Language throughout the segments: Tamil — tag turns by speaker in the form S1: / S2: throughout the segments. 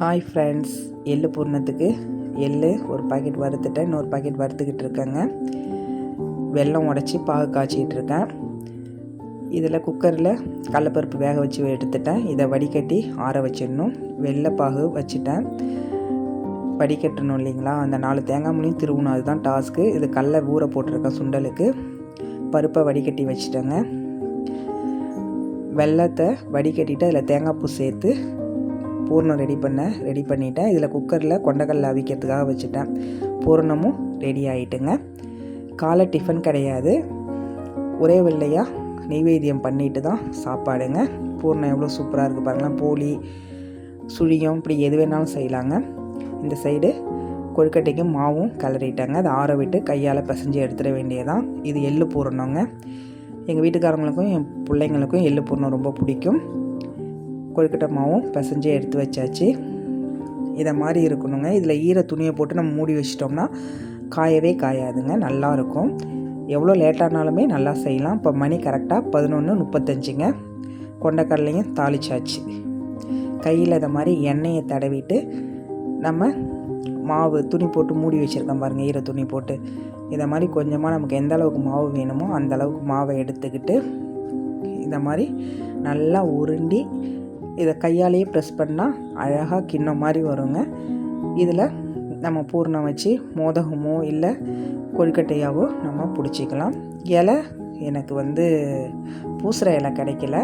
S1: ஹாய் ஃப்ரெண்ட்ஸ் எள்ளு பூர்ணத்துக்கு எள்ளு ஒரு பாக்கெட் வறுத்துட்டேன் இன்னொரு பாக்கெட் வறுத்துக்கிட்டு இருக்கேங்க. வெல்லம் உடச்சி பாகு காய்ச்சிக்கிட்டு இருக்கேன். இதில் குக்கரில் கடலப்பருப்பு வேக வச்சு எடுத்துட்டேன். இதை வடிகட்டி ஆற வச்சிடணும். வெள்ளைப்பாகு வச்சுட்டேன். வடிகட்டணும் இல்லைங்களா? அந்த நாலு தேங்காய் மூலியும் திருவணும். அதுதான் டாஸ்க்கு இது கடல ஊற போட்டிருக்கேன் சுண்டலுக்கு. பருப்பை வடிகட்டி வச்சுட்டேங்க. வெள்ளத்தை வடிகட்டிட்டு அதில் தேங்காய் பூ சேர்த்து பூர்ணம் ரெடி பண்ண ரெடி பண்ணிட்டேன். இதில் குக்கரில் கொண்டக்கடலை அவிக்கிறதுக்காக வச்சுட்டேன். பூர்ணமும் ரெடி ஆகிட்டுங்க காலை டிஃபன் கிடையாது. ஒரே வெள்ளையாக நெய்வேத்தியம் பண்ணிட்டு தான் சாப்பாடுங்க. பூர்ணம் எவ்வளோ சூப்பராக இருக்குது பாருங்களேன். போலி சுழியம் இப்படி எது வேணாலும் செய்யலாங்க. இந்த சைடு கொழுக்கட்டைக்கும் மாவும் கலரிட்டாங்க அதை ஆற விட்டு கையால் பிசைஞ்சு எடுத்துட வேண்டியதான் இது எள்ளு பூரணங்க எங்கள் வீட்டுக்காரங்களுக்கும் என் பிள்ளைங்களுக்கும் எள்ளு பூரணம் ரொம்ப பிடிக்கும். கொழுக்கட்டை மாவும் பிசைஞ்சு எடுத்து வச்சாச்சு. இதை மாதிரி இருக்கணுங்க. இதில் ஈர துணியை போட்டு நம்ம மூடி வச்சிட்டோம்னா காயவே காயாதுங்க. நல்லாயிருக்கும் எவ்வளோ லேட்டானாலுமே நல்லா செய்யலாம். இப்போ மணி கரெக்டாக பதினொன்று முப்பத்தஞ்சுங்க. கொண்டக்கடலையும் தாளிச்சாச்சு. கையில் இதை மாதிரி எண்ணெயை தடவிட்டு நம்ம மாவு துணி போட்டு மூடி வச்சுருக்கோம் பாருங்கள் ஈர துணி போட்டு. இதை மாதிரி கொஞ்சமாக நமக்கு எந்த அளவுக்கு மாவு வேணுமோ அந்த அளவுக்கு மாவை எடுத்துக்கிட்டு இந்த மாதிரி நல்லா உருண்டி இதை கையாலேயே ப்ரெஸ் பண்ணால் அழகாக கிண்ணம் மாதிரி வருங்க. இதில் நம்ம பூர்ணம் வச்சு மோதகமோ இல்லை கொழுக்கட்டையாவோ நம்ம பிடிச்சிக்கலாம். இலை எனக்கு வந்து பூசுகிற இலை கிடைக்கல.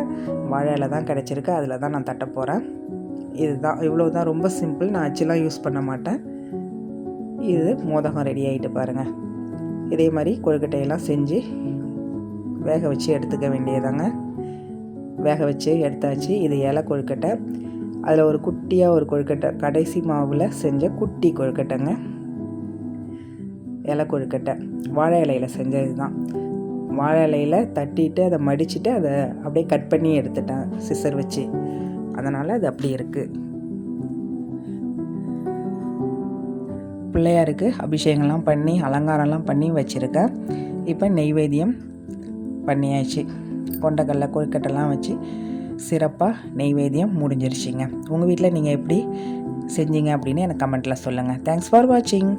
S1: வாழை இலை தான் கிடச்சிருக்கு. அதில் தான் நான் தட்ட போகிறேன். இதுதான். இவ்வளோ தான் ரொம்ப சிம்பிள் நான் அச்சுலாம் யூஸ் பண்ண மாட்டேன். இது மோதகம் ரெடி ஆகிட்டு பாருங்கள் இதே மாதிரி கொழுக்கட்டையெல்லாம் செஞ்சு வேக வச்சு எடுத்துக்க வேண்டியதாங்க வேக வச்சு எடுத்தாச்சு. இது இலை கொழுக்கட்டை. அதில் ஒரு குட்டியாக ஒரு கொழுக்கட்டை கடைசி மாவில் செஞ்ச குட்டி கொழுக்கட்டைங்க. இலை கொழுக்கட்டை. வாழை இலையில் செஞ்சது தான். வாழை இலையில் தட்டிட்டு அதை மடிச்சுட்டு அதை அப்படியே கட் பண்ணி எடுத்துட்டேன் சிசர் வச்சு. அதனால் அது அப்படி இருக்குது பிள்ளையாருக்கு அபிஷேகம்லாம் பண்ணி அலங்காரம்லாம் பண்ணி வச்சுருக்கேன். இப்போ நெய்வேத்தியம் பண்ணியாச்சு. கொண்டக்கடலை கொழுக்கட்டைலாம் வச்சு சிறப்பாக நெய்வேத்தியம் முடிஞ்சிருச்சிங்க. உங்கள் வீட்டில் நீங்கள் எப்படி செஞ்சீங்க அப்படின்னு எனக்கு கமெண்ட்டில் சொல்லுங்கள் தேங்க்ஸ் ஃபார் வாட்சிங்